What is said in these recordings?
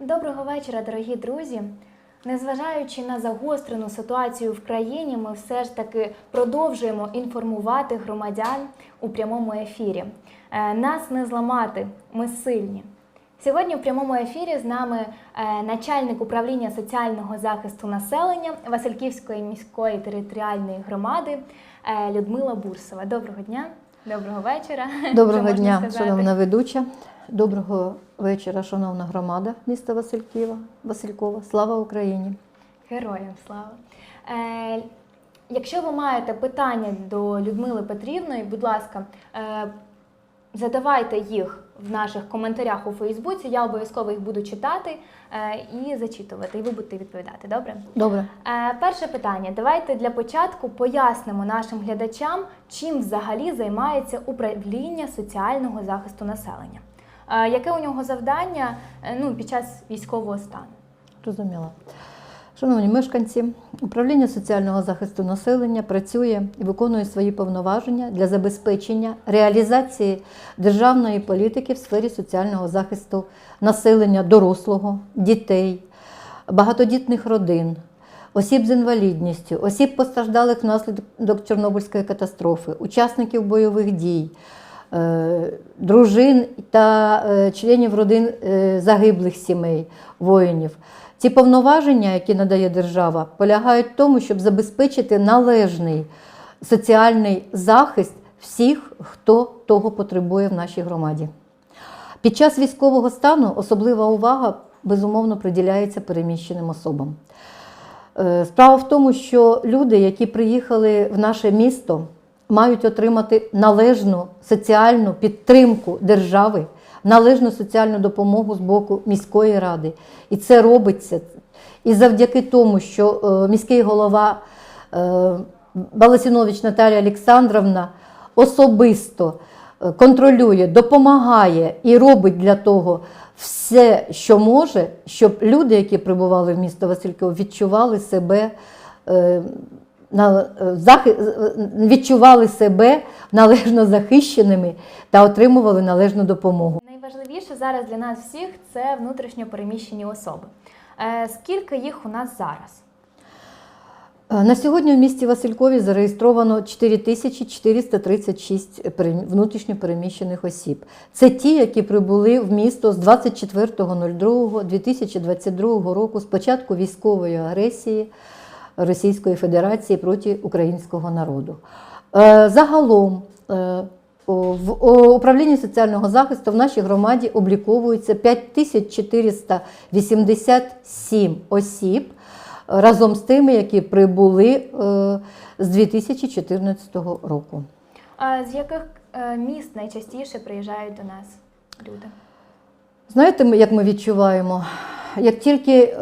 Доброго вечора, дорогі друзі. Незважаючи на загострену ситуацію в країні, ми все ж таки продовжуємо інформувати громадян у прямому ефірі. Е, Нас не зламати, ми сильні. Сьогодні в прямому ефірі з нами е, начальник управління соціального захисту населення Васильківської міської територіальної громади е, Людмила Бурсова. Доброго дня, доброго вечора. Доброго дня, шановна ведуча. Доброго вечора, шановна громада міста Василькова. Василькова. Слава Україні! Героям слава. Е, якщо ви маєте питання до Людмили Петрівної, будь ласка, е, задавайте їх в наших коментарях у Фейсбуці. Я обов'язково їх буду читати е, і зачитувати, і ви будете відповідати. Добре? Добре. Е, перше питання. Давайте для початку пояснимо нашим глядачам, чим взагалі займається управління соціального захисту населення. Яке у нього завдання е, ну, під час військового стану? Зрозуміла. Шановні мешканці, управління соціального захисту населення працює і виконує свої повноваження для забезпечення реалізації державної політики в сфері соціального захисту населення дорослого, дітей, багатодітних родин, осіб з інвалідністю, осіб постраждалих внаслідок Чорнобильської катастрофи, учасників бойових дій. Е, Дружин та е, членів родин е, загиблих сімей, воїнів. Ці повноваження, які надає держава, полягають в тому, щоб забезпечити належний соціальний захист всіх, хто того потребує в нашій громаді. Під час військового стану особлива увага безумовно приділяється переміщеним особам. Справа в тому, що люди, які приїхали в наше місто, мають отримати належну соціальну підтримку держави, належну соціальну допомогу з боку міської ради. І це робиться. І завдяки тому, що е, міський голова е, Баласінович Наталія Олександровна особисто е, контролює, допомагає і робить для того все, що може, щоб люди, які прибували в місто Васильків, відчували себе. Е, на е, відчували себе належно захищеними та отримували належну допомогу. Найважливіше зараз для нас всіх це внутрішньо переміщені особи. Е, Скільки їх у нас зараз? На сьогодні в місті Василькові зареєстровано 4436 пере- внутрішньо переміщених осіб. Це ті, які прибули в місто з 24.02.2022 року з початку військової агресії Російської Федерації проти українського народу. Е, Загалом е, в управлінні соціального захисту в нашій громаді обліковується 5487 осіб разом з тими, які прибули е, з 2014 року. А З яких міст найчастіше приїжджають до нас люди? Знаєте, як ми відчуваємо? Як тільки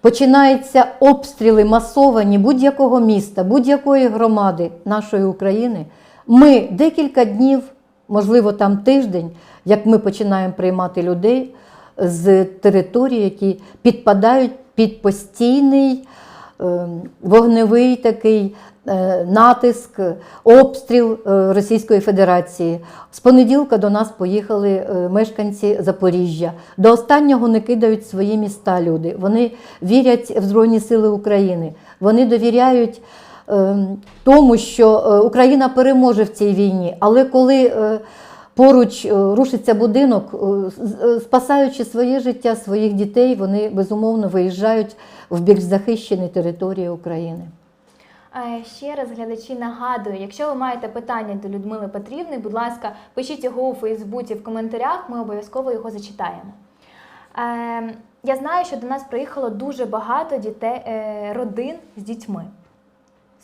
починаються обстріли масовані будь-якого міста, будь-якої громади нашої України, ми декілька днів, можливо, там тиждень, як ми починаємо приймати людей з територій, які підпадають під постійний вогневий такий е, натиск, обстріл е, Російської Федерації. З понеділка до нас поїхали е, мешканці Запоріжжя. До останнього не кидають свої міста люди. Вони вірять в Збройні Сили України. Вони довіряють е, тому, що Україна переможе в цій війні. Але коли поруч рушиться будинок, спасаючи своє життя, своїх дітей, вони безумовно виїжджають в більш захищені території України. Е, Ще раз глядачі нагадую, якщо ви маєте питання до Людмили Петрівни, будь ласка, пишіть його у Фейсбуці в коментарях, ми обов'язково його зачитаємо. Е, Я знаю, що до нас приїхало дуже багато дітей, е, родин з дітьми.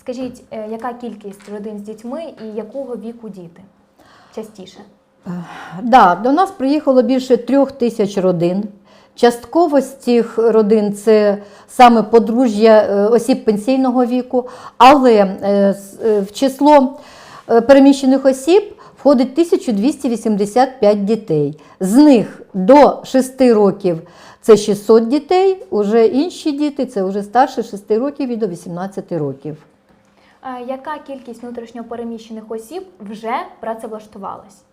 Скажіть, яка кількість родин з дітьми і якого віку діти? Частіше. Да, до нас приїхало більше трьох тисяч родин. Частково з цих родин це саме подружжя е, осіб пенсійного віку, але е, е, в число переміщених осіб входить 1285 дітей. З них до 6 років це 600 дітей, уже інші діти це вже старше 6 років і до 18 років. Яка кількість внутрішньо переміщених осіб вже працевлаштувалась?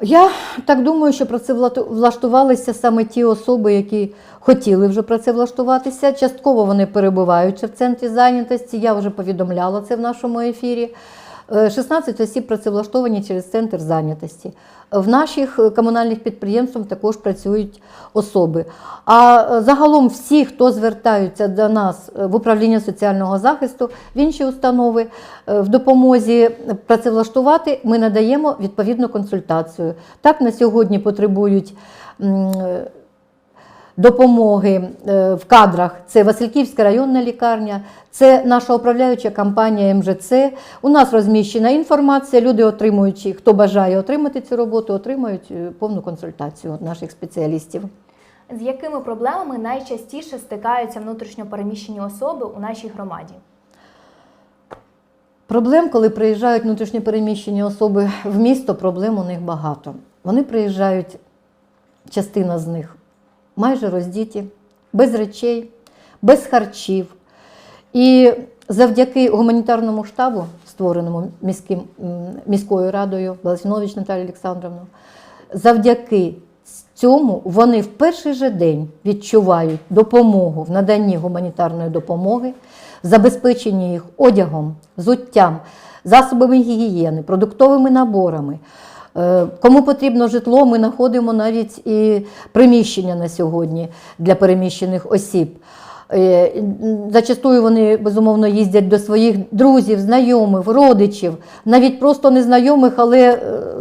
Я так думаю, що працевлаштувалися саме ті особи, які хотіли вже працевлаштуватися. Частково вони перебувають в центрі зайнятості. Я вже повідомляла це в нашому ефірі. Е, 16 осіб працевлаштовані через центр зайнятості. В наших е, комунальних підприємствах також працюють особи. А е, загалом всі, хто звертаються до нас е, в управління соціального захисту, в інші установи е, в допомозі працевлаштувати, ми надаємо відповідну консультацію. Так на сьогодні потребують. Допомоги е, в кадрах це Васильківська районна лікарня, це наша управляюча компанія МЖЦ. У нас розміщена інформація. Люди, отримуючи, хто бажає отримати цю роботу, отримають е, повну консультацію від наших спеціалістів. З якими проблемами найчастіше стикаються внутрішньо переміщені особи у нашій громаді? Проблем, коли приїжджають внутрішньопереміщені особи в місто, проблем у них багато. Вони приїжджають, частина з них майже роздіті, без речей, без харчів. І завдяки гуманітарному штабу, створеному міським, міською радою Баласінович Наталією Олександровною, завдяки цьому вони в перший же день відчувають допомогу в наданні гуманітарної допомоги, забезпеченні їх одягом, взуттям, засобами гігієни, продуктовими наборами. Е, Кому потрібно житло, ми знаходимо навіть і приміщення на сьогодні для переміщених осіб. Е, Зачастую вони безумовно їздять до своїх друзів, знайомих, родичів, навіть просто незнайомих, але е,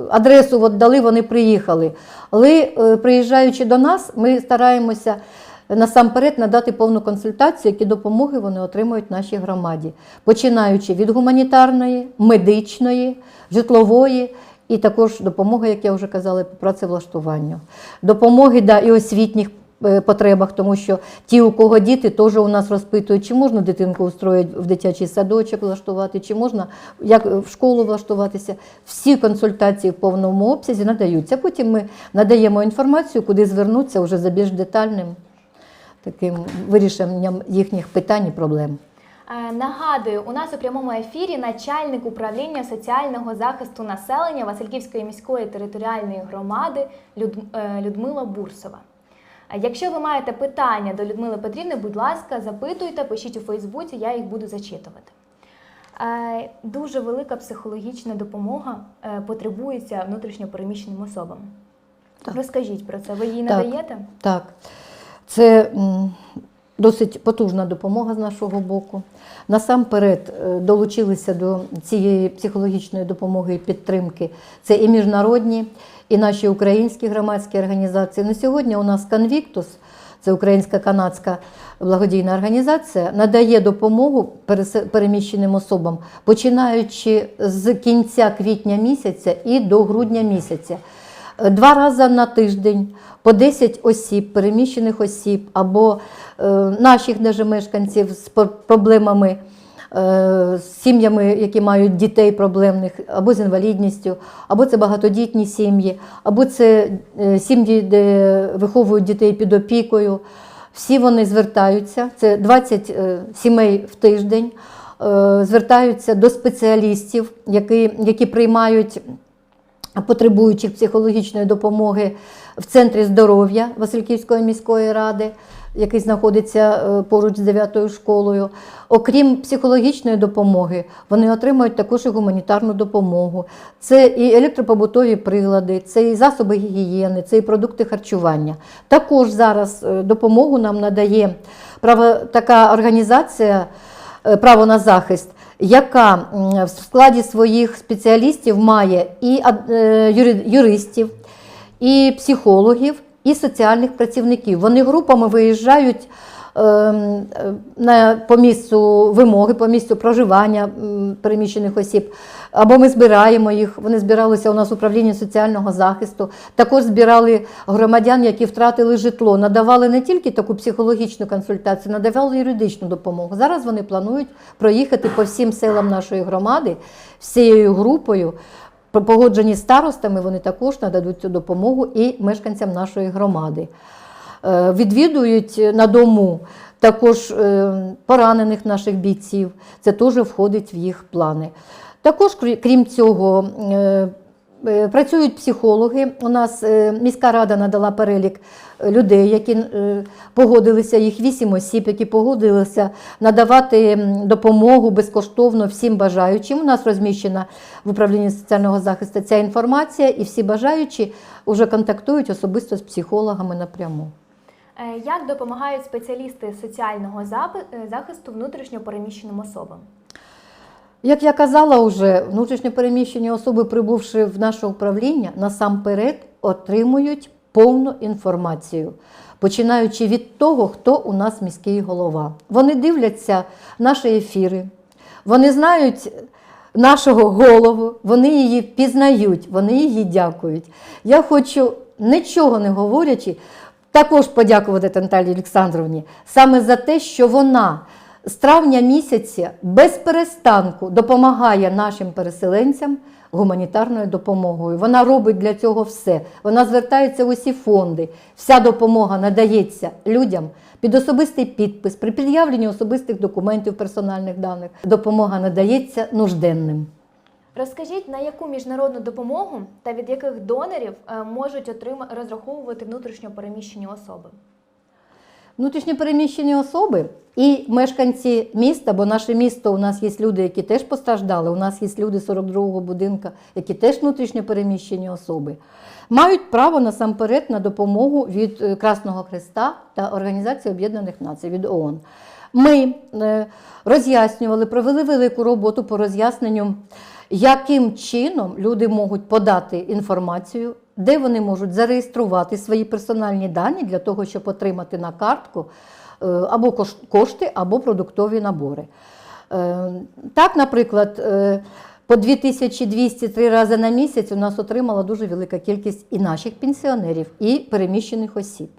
адресу от дали, вони приїхали. Але приїжджаючи до нас, ми стараємося насамперед надати повну консультацію, які допомоги вони отримують нашій громаді, починаючи від гуманітарної, медичної, житлової. І також допомога, як я вже казала, по працевлаштуванню. Допомоги да, і освітніх е, потребах, тому що ті, у кого діти, теж у нас розпитують, чи можна дитинку устроїти в дитячий садочок влаштувати, чи можна як в школу влаштуватися. Всі консультації в повному обсязі надаються. Потім ми надаємо інформацію, куди звернутися вже за більш детальним таким вирішенням їхніх питань і проблем. Е, Нагадую, у нас у прямому ефірі начальник управління соціального захисту населення Васильківської міської територіальної громади е, Людмила Бурсова. Е, Якщо ви маєте питання до Людмили Петрівни, будь ласка, запитуйте, пишіть у Фейсбуці, я їх буду зачитувати. Дуже велика психологічна допомога потребується внутрішньопереміщеним особам. Так. Розкажіть про це. Ви її Так. надаєте? Так, це досить потужна допомога з нашого боку. Насамперед е, долучилися до цієї психологічної допомоги і підтримки. Це і міжнародні, і наші українські громадські організації. На сьогодні у нас Конвіктус, це українська канадська благодійна організація, надає допомогу переміщеним особам, починаючи з кінця квітня місяця і до грудня місяця. Е, Два рази на тиждень по 10 осіб, переміщених осіб або е, наших даже мешканців з проблемами, е, з сім'ями, які мають дітей проблемних, або з інвалідністю, або це багатодітні сім'ї, або це е, сім'ї, де виховують дітей під опікою. Всі вони звертаються, це 20 е, сімей в тиждень, звертаються до спеціалістів, які, які приймають потребуючих психологічної допомоги в центрі здоров'я Васильківської міської ради, який знаходиться е, поруч з 9 школою. Окрім психологічної допомоги, вони отримують також і гуманітарну допомогу. Це і електропобутові прилади, це і засоби гігієни, це і продукти харчування. Також зараз е, допомогу нам надає право, така організація е, право на захист, яка в складі своїх спеціалістів має і е, юри- юристів, і психологів, і соціальних працівників. Вони групами виїжджають по місцю вимоги, по місцю проживання переміщених осіб. Або ми збираємо їх. Вони збиралися у нас в управлінні соціального захисту. Також збирали громадян, які втратили житло. Надавали не тільки таку психологічну консультацію, надавали юридичну допомогу. Зараз вони планують проїхати по всім селам нашої громади всією групою. Погоджені старостами, вони також нададуть цю допомогу і мешканцям нашої громади. Е, Відвідують на дому також е, поранених наших бійців. Це теж входить в їх плани. Також, крім цього, е, Працюють психологи. У нас міська рада надала перелік людей, які погодилися, їх вісім осіб, які погодилися надавати допомогу безкоштовно всім бажаючим. У нас розміщена в управлінні соціального захисту ця інформація, і всі бажаючі вже контактують особисто з психологами напряму. Е, Як допомагають спеціалісти соціального е, захисту внутрішньо переміщеним особам? Як я казала вже, внутрішньопереміщені особи, прибувши в наше управління, насамперед отримують повну інформацію, починаючи від того, хто у нас міський голова. Вони дивляться наші ефіри, вони знають нашого голову, вони її впізнають, вони її дякують. Я хочу, нічого не говорячи, також подякувати Наталії Олександровні саме за те, що вона з травня місяця без перестанку допомагає нашим переселенцям гуманітарною допомогою. Вона робить для цього все. Вона звертається в усі фонди. Вся допомога надається людям під особистий підпис, при пред'явленні особистих документів персональних даних. Допомога надається нужденним. Розкажіть, на яку міжнародну допомогу та від яких донорів е, можуть отрима... розраховувати внутрішньо переміщені особи? Внутрішньопереміщені особи і мешканці міста, бо наше місто у нас є люди, які теж постраждали. У нас є люди 42-го будинка, які теж внутрішньопереміщені особи, мають право насамперед на допомогу від е, Красного Хреста та Організації Об'єднаних Націй від ООН. Ми е, роз'яснювали, провели велику роботу по роз'ясненню, яким чином люди можуть подати інформацію, де вони можуть зареєструвати свої персональні дані для того, щоб отримати на картку е, або кошти, або продуктові набори. Е, Так, наприклад, е, по 2200 три рази на місяць у нас отримала дуже велика кількість і наших пенсіонерів, і переміщених осіб.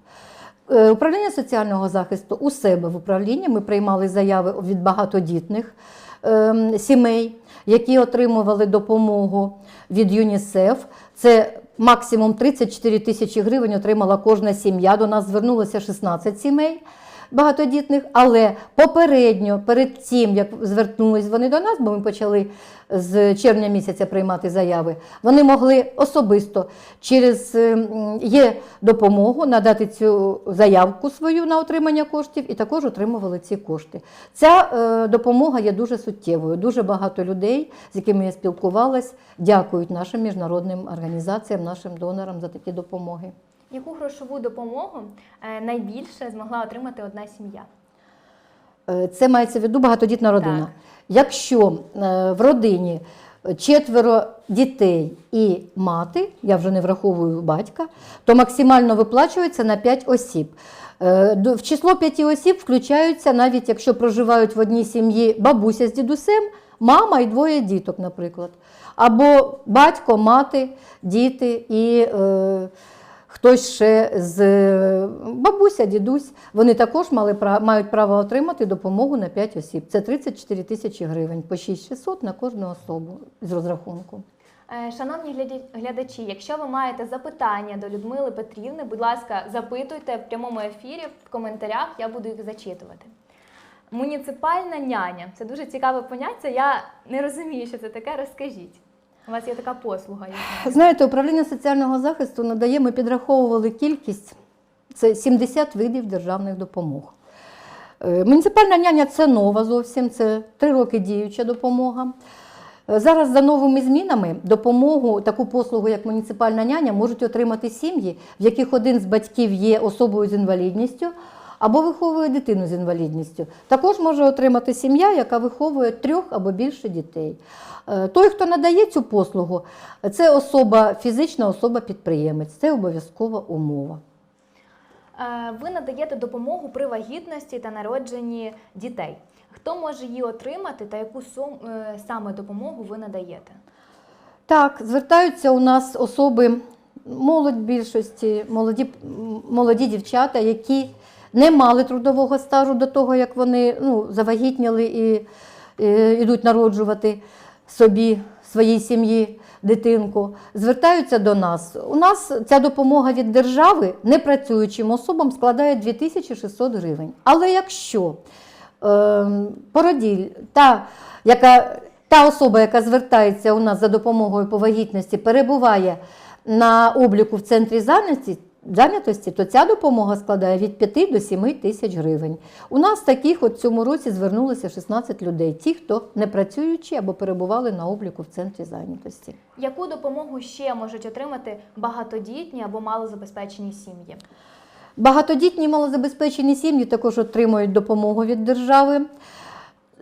Управління соціального захисту у себе в управлінні ми приймали заяви від багатодітних ем, сімей, які отримували допомогу від ЮНІСЕФ. Це максимум 34 тисячі гривень отримала кожна сім'я. До нас звернулося 16 сімей багатодітних, але попередньо, перед тим, як звернулись вони до нас, бо ми почали з червня місяця приймати заяви, вони могли особисто через ем, є допомогу надати цю заявку свою на отримання коштів і також отримували ці кошти. Ця е, допомога є дуже суттєвою. Дуже багато людей, з якими я спілкувалась, дякують нашим міжнародним організаціям, нашим донорам за такі допомоги. Яку грошову допомогу е, найбільше змогла отримати одна сім'я? Е, Це мається в виду багатодітна родина. Так. Якщо е, в родині четверо дітей і мати, я вже не враховую батька, то максимально виплачується на 5 осіб. В число 5 осіб включаються, навіть якщо проживають в одній сім'ї бабуся з дідусем, мама і двоє діток, наприклад. Або батько, мати, діти і е, хтось ще з е, бабуся, дідусь. Вони також мали, мають право отримати допомогу на 5 осіб. Це 34 тисячі гривень, по 6600 на кожну особу з розрахунку. Е, Шановні глядачі, якщо ви маєте запитання до Людмили Петрівни, будь ласка, запитуйте в прямому ефірі в коментарях, я буду їх зачитувати. Муніципальна няня це дуже цікаве поняття. Я не розумію, що це таке. Розкажіть. У вас є така послуга. Знаєте, управління соціального захисту надає, ми підраховували кількість, це 70 видів державних допомог. Е, Муніципальна няня це нова зовсім, це три роки діюча допомога. Е, Зараз за новими змінами допомогу, таку послугу, як муніципальна няня, можуть отримати сім'ї, в яких один з батьків є особою з інвалідністю або виховує дитину з інвалідністю. Також може отримати сім'я, яка виховує трьох або більше дітей. Е, Той, хто надає цю послугу, це особа, фізична особа-підприємець. Це обов'язкова умова. Е, Ви надаєте допомогу при вагітності та народженні дітей. Хто може її отримати та яку е, саме допомогу ви надаєте? Так, звертаються у нас особи, молодь більшості, молоді, молоді дівчата, які не мали трудового стажу до того, як вони ну, завагітніли і, і йдуть народжувати собі, своїй сім'ї дитинку. Звертаються до нас. У нас ця допомога від держави непрацюючим особам складає 2600 гривень. Але якщо е, породіль, та, яка та особа, яка звертається у нас за допомогою по вагітності, перебуває на обліку в центрі зайнятості, зайнятості, то ця допомога складає від 5 до 7 тисяч гривень. У нас таких от цьому році звернулося 16 людей, ті, хто не працюючи або перебували на обліку в центрі зайнятості. Яку допомогу ще можуть отримати багатодітні або малозабезпечені сім'ї? Багатодітні малозабезпечені сім'ї також отримують допомогу від держави,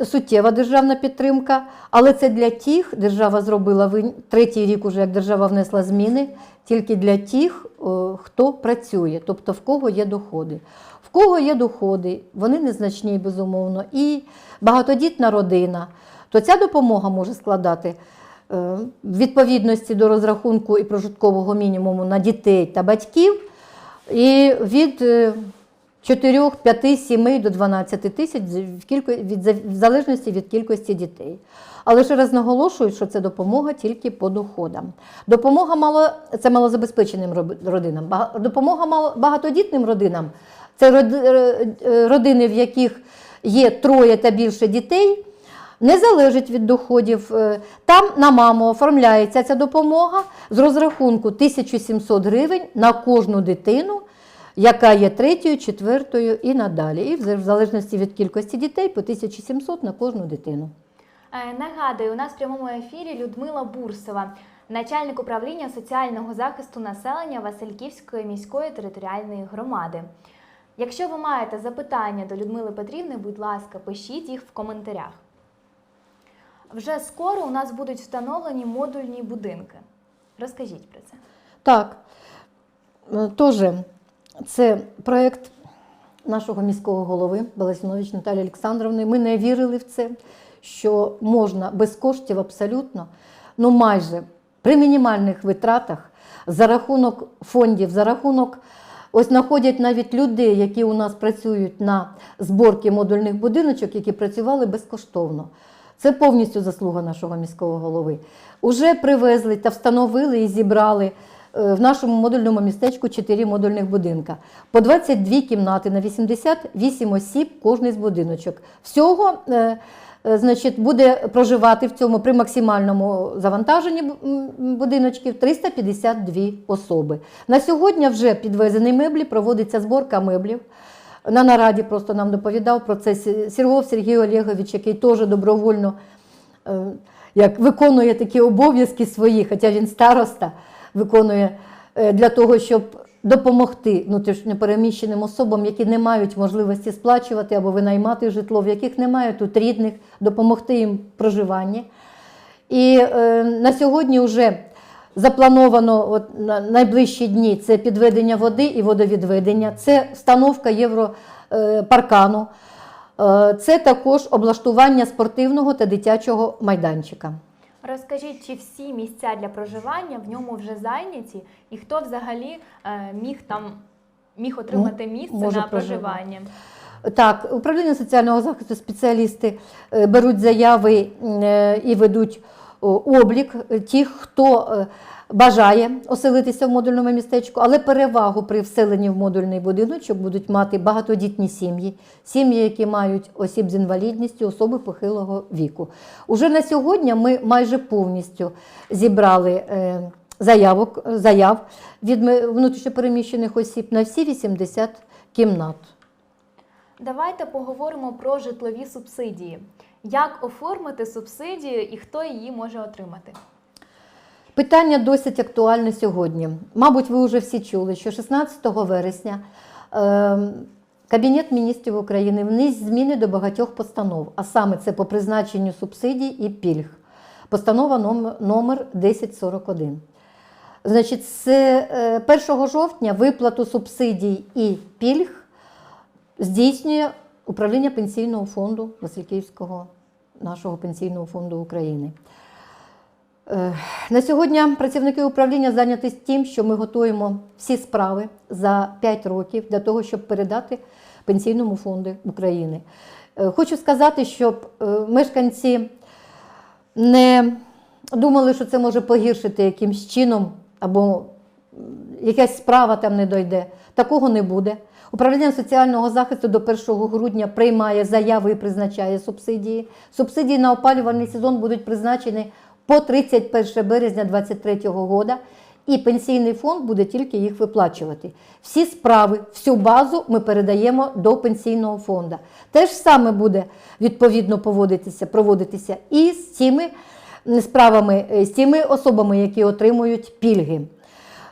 суттєва державна підтримка. Але це для тих, держава зробила третій рік, уже як держава внесла зміни, тільки для тих, хто працює, тобто в кого є доходи. В кого є доходи, вони незначні, безумовно, і багатодітна родина, то ця допомога може складати е, в відповідності до розрахунку і прожиткового мінімуму на дітей та батьків. І від 4, 5, 7 до 12 тисяч в залежності від кількості дітей. Але ще раз наголошую, що це допомога тільки по доходам. Допомога мало, це малозабезпеченим родинам. Допомога мало, багатодітним родинам це е, родини, в яких є троє та більше дітей. Не залежить від доходів. Е, Там на маму оформляється ця допомога з розрахунку 1700 гривень на кожну дитину, яка є третьою, четвертою і надалі. І в залежності від кількості дітей по 1700 на кожну дитину. Е, Нагадую, у нас в прямому ефірі Людмила Бурсова, начальник управління соціального захисту населення Васильківської міської територіальної громади. Якщо ви маєте запитання до Людмили Петрівни, будь ласка, пишіть їх в коментарях. Вже скоро у нас будуть встановлені модульні будинки. Розкажіть про це. Так, е, теж це проєкт нашого міського голови Баласінович Наталії Олександровни. Ми не вірили в це, що можна без коштів абсолютно, ну майже при мінімальних витратах за рахунок фондів, за рахунок. Ось знаходять навіть людей, які у нас працюють на зборці модульних будиночок, які працювали безкоштовно. Це повністю заслуга нашого міського голови. Уже привезли та встановили і зібрали в нашому модульному містечку 4 модульних будинка. По 22 кімнати на 88 осіб кожний з будиночок. Всього е, е, значить, буде проживати в цьому при максимальному завантаженні будиночків 352 особи. На сьогодні вже підвезені меблі, проводиться зборка меблів. На нараді просто нам доповідав про це Сергов Сергій Олегович, який теж добровольно е, як виконує такі обов'язки свої, хоча він староста, виконує е, для того, щоб допомогти внутрішньопереміщеним особам, які не мають можливості сплачувати або винаймати житло, в яких немає тут рідних, допомогти їм проживанні. І е, на сьогодні вже заплановано от, на найближчі дні це підведення води і водовідведення, це встановка європаркану, е, це також облаштування спортивного та дитячого майданчика. Розкажіть, чи всі місця для проживання в ньому вже зайняті, і хто взагалі е, міг там міг отримати місце може на проживання? Так, управління соціального захисту спеціалісти е, беруть заяви е, і ведуть облік тих, хто е, бажає оселитися в модульному містечку, але перевагу при вселенні в модульний будиночок будуть мати багатодітні сім'ї, сім'ї, які мають осіб з інвалідністю, особи похилого віку. Уже на сьогодні ми майже повністю зібрали е, заявок, заяв від внутрішньопереміщених осіб на всі 80 кімнат. Давайте поговоримо про житлові субсидії. Як оформити субсидію і хто її може отримати? Питання досить актуальне сьогодні. Мабуть, ви вже всі чули, що 16 вересня е, Кабінет міністрів України вніс зміни до багатьох постанов, а саме це по призначенню субсидій і пільг. Постанова номер, номер 1041. Значить, з е, 1 жовтня виплату субсидій і пільг здійснює управління пенсійного фонду Васильківського нашого пенсійного фонду України. Е, На сьогодні працівники управління зайняті тим, що ми готуємо всі справи за 5 років для того, щоб передати Пенсійному фонду України. Е, Хочу сказати, щоб е, мешканці не думали, що це може погіршити якимсь чином або якась справа там не дойде. Такого не буде. Управління соціального захисту до 1 грудня приймає заяви і призначає субсидії. Субсидії на опалювальний сезон будуть призначені по 31 березня 2023 року, і пенсійний фонд буде тільки їх виплачувати. Всі справи, всю базу ми передаємо до пенсійного фонду. Те ж саме буде відповідно поводитися, проводитися і з цими справами, е, з тими особами, які отримують пільги.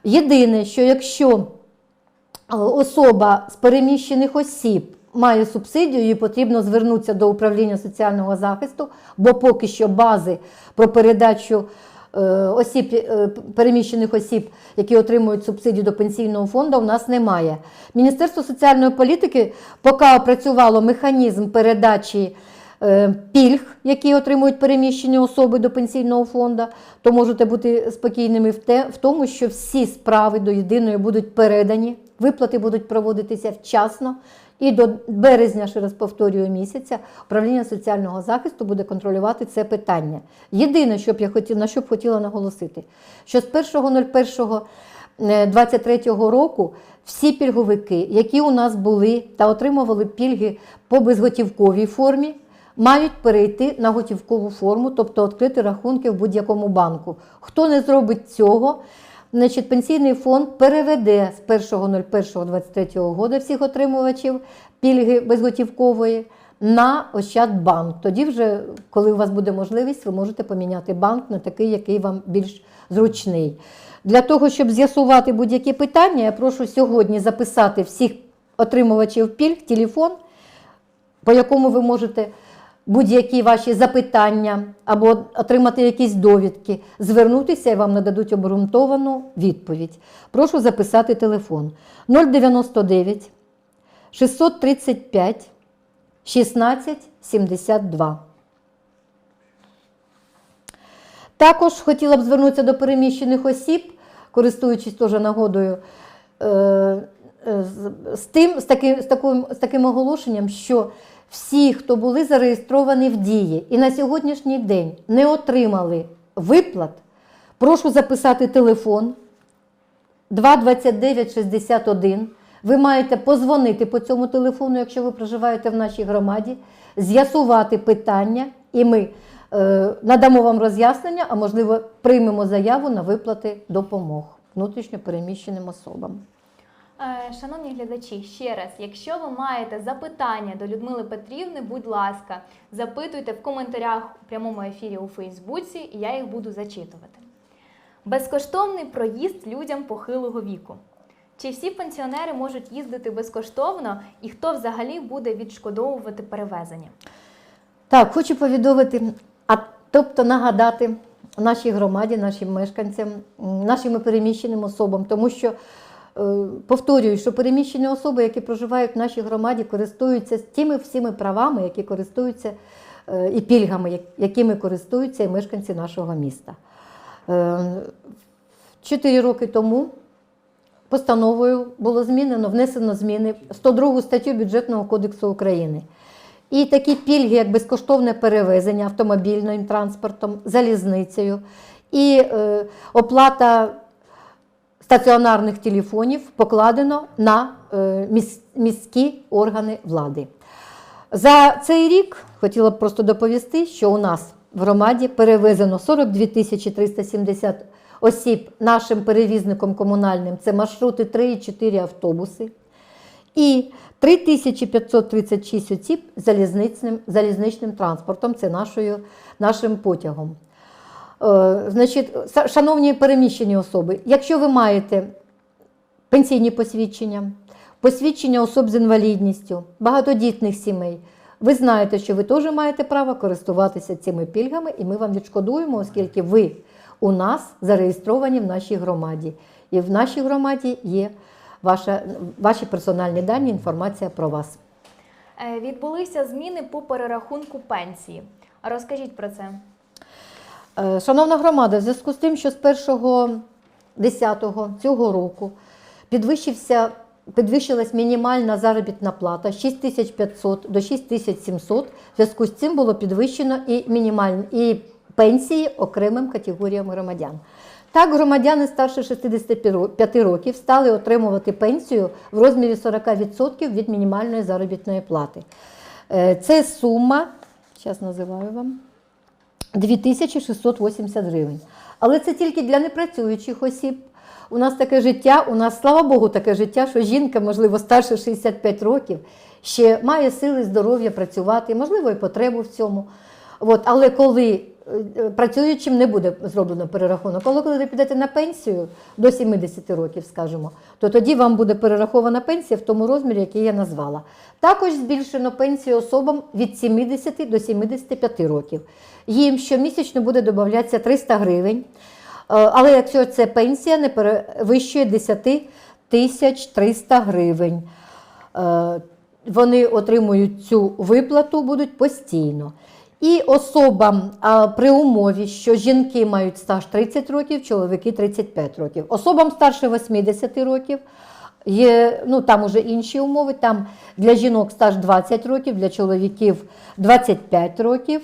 Єдине, що якщо е, особа з переміщених осіб має субсидію, їй потрібно звернутися до управління соціального захисту, бо поки що бази про передачу е, осіб, е, переміщених осіб, які отримують субсидію до пенсійного фонду, у нас немає. Міністерство соціальної політики поки опрацювало механізм передачі пільг, які отримують переміщені особи до пенсійного фонду, то можете бути спокійними в, тому, що всі справи до єдиної будуть передані, виплати будуть проводитися вчасно. І до березня, ще раз повторюю, місяця управління соціального захисту буде контролювати це питання. Єдине, що б я хотіла, на що б хотіла наголосити, що з 1.01.23 року всі пільговики, які у нас були та отримували пільги по безготівковій формі, мають перейти на готівкову форму, тобто відкрити рахунки в будь-якому банку. Хто не зробить цього, значить, пенсійний фонд переведе з 1.01.23 року всіх отримувачів пільги безготівкової на Ощадбанк. Тоді вже, коли у вас буде можливість, ви можете поміняти банк на такий, який вам більш зручний. Для того, щоб з'ясувати будь-які питання, я прошу сьогодні записати всіх отримувачів пільг, телефон, по якому ви можете будь-які ваші запитання або отримати якісь довідки, звернутися і вам нададуть обґрунтовану відповідь. Прошу записати телефон 099 635 16 72. Також хотіла б звернутися до переміщених осіб, користуючись теж нагодою, е, е, з- тим, з, таким, з, таким, з таким оголошенням, що всі, хто були зареєстровані в дії і на сьогоднішній день не отримали виплат, прошу записати телефон 22961. Ви маєте позвонити по цьому телефону, якщо ви проживаєте в нашій громаді, з'ясувати питання, і ми е, надамо вам роз'яснення, а можливо, приймемо заяву на виплати допомог внутрішньо переміщеним особам. Е, Шановні глядачі, ще раз, якщо ви маєте запитання до Людмили Петрівни, будь ласка, запитуйте в коментарях у прямому ефірі у Фейсбуці, і я їх буду зачитувати. Безкоштовний проїзд людям похилого віку. Чи всі пенсіонери можуть їздити безкоштовно, і хто взагалі буде відшкодовувати перевезення? Так, хочу повідомити, а тобто нагадати нашій громаді, нашим мешканцям, нашим переміщеним особам, тому що повторюю, що переміщені особи, які проживають в нашій громаді, користуються тими всіми правами, які користуються е, і пільгами, якими користуються і мешканці нашого міста. Е, Чотири роки тому постановою було змінено, внесено зміни в 102 статтю Бюджетного кодексу України. І такі пільги, як безкоштовне перевезення автомобільним транспортом, залізницею і е, оплата стаціонарних телефонів покладено на е, міські органи влади. За цей рік хотіла б просто доповісти, що у нас в громаді перевезено 42 тисячі 370 осіб нашим перевізником комунальним. Це маршрути 3 і 4 автобуси. І 3536 осіб залізничним, залізничним транспортом, це нашою, нашим потягом. Е, значить, шановні переміщені особи, якщо ви маєте пенсійні посвідчення, посвідчення особ з інвалідністю, багатодітних сімей, ви знаєте, що ви теж маєте право користуватися цими пільгами, і ми вам відшкодуємо, оскільки ви у нас зареєстровані в нашій громаді. І в нашій громаді є ваша, ваші персональні дані, інформація про вас. Е, Відбулися зміни по перерахунку пенсії. Розкажіть про це. Е, Шановна громада, в зв'язку з тим, що з 1.10 цього року підвищився, підвищилась мінімальна заробітна плата 6500 до 6700, в зв'язку з цим було підвищено і мінімальні і пенсії окремим категоріям громадян. Так, громадяни старше 65 років стали отримувати пенсію в розмірі 40% від мінімальної заробітної плати. Е, Це сума, зараз називаю вам, 2680 гривень. Але це тільки для непрацюючих осіб. У нас таке життя, у нас, слава Богу, таке життя, що жінка, можливо, старше 65 років, ще має сили, здоров'я працювати, можливо, і потребу в цьому. От, але коли працюючим не буде зроблено перерахунок, коли, ви підете на пенсію до 70 років, скажімо, то тоді вам буде перерахована пенсія в тому розмірі, який я назвала. Також збільшено пенсію особам від 70 до 75 років. Їм щомісячно буде додатися 300 гривень. Е, Але якщо ця пенсія не перевищує 10 тисяч 300 гривень, Е, вони отримують цю виплату, будуть постійно. І особам а, при умові, що жінки мають стаж 30 років, чоловіки 35 років. Особам старше 80 років є, ну там уже інші умови. Там для жінок стаж 20 років, для чоловіків 25 років.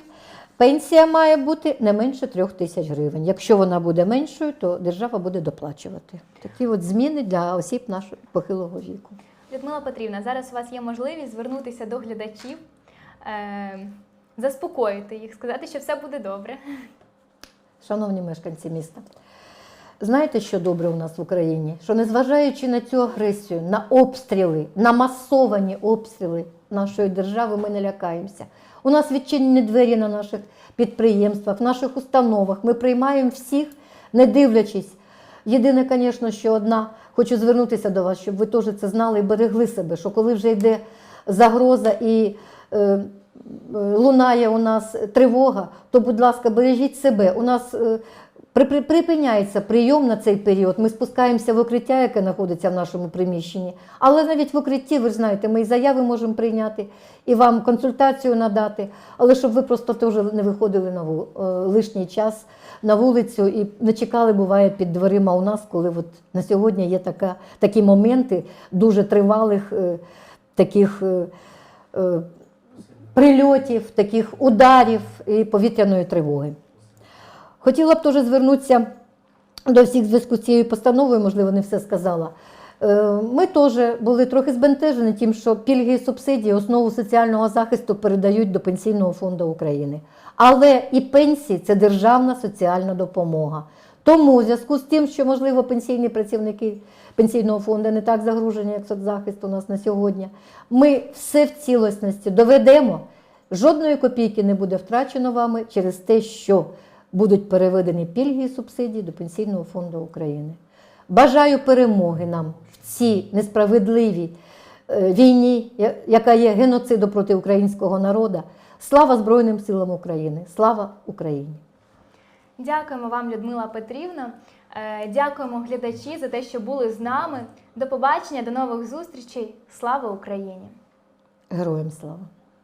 Пенсія має бути не менше 3 тисяч гривень. Якщо вона буде меншою, то держава буде доплачувати. Такі от зміни для осіб нашого похилого віку. Людмила Петрівна, зараз у вас є можливість звернутися до глядачів, е, заспокоїти їх, сказати, що все буде добре. Шановні мешканці міста, знаєте, що добре у нас в Україні? Що незважаючи на цю агресію, на обстріли, на масовані обстріли нашої держави, ми не лякаємося. У нас відчинені двері на наших підприємствах, в наших установах. Ми приймаємо всіх, не дивлячись. Єдине, звісно, що одна, хочу звернутися до вас, щоб ви теж це знали і берегли себе, що коли вже йде загроза і е, лунає у нас тривога, то, будь ласка, бережіть себе. У нас е, при- при- припиняється прийом на цей період. Ми спускаємося в укриття, яке знаходиться в нашому приміщенні. Але навіть в укритті, ви ж знаєте, ми і заяви можемо прийняти, і вам консультацію надати. Але щоб ви просто теж не виходили на ву- е, лишній час на вулицю і не чекали, буває, під дверима у нас, коли от на сьогодні є така, такі моменти дуже тривалих е, таких. Прильотів, таких ударів і повітряної тривоги. Хотіла б теж звернутися до всіх зв'язку з цією постановою, можливо, не все сказала. Е, Ми теж були трохи збентежені тим, що пільги і субсидії основу соціального захисту передають до Пенсійного фонду України. Але і пенсії це державна соціальна допомога. Тому, у зв'язку з тим, що, можливо, пенсійні працівники пенсійного фонду не так загружені, як соцзахист у нас на сьогодні, ми все в цілісності доведемо. Жодної копійки не буде втрачено вами через те, що будуть переведені пільги і субсидії до Пенсійного фонду України. Бажаю перемоги нам в цій несправедливій е, війні, яка є геноцидом проти українського народу. Слава Збройним силам України! Слава Україні! Дякуємо вам, Людмила Петрівна. Е, Дякуємо глядачі за те, що були з нами. До побачення, до нових зустрічей. Слава Україні! Героям слава!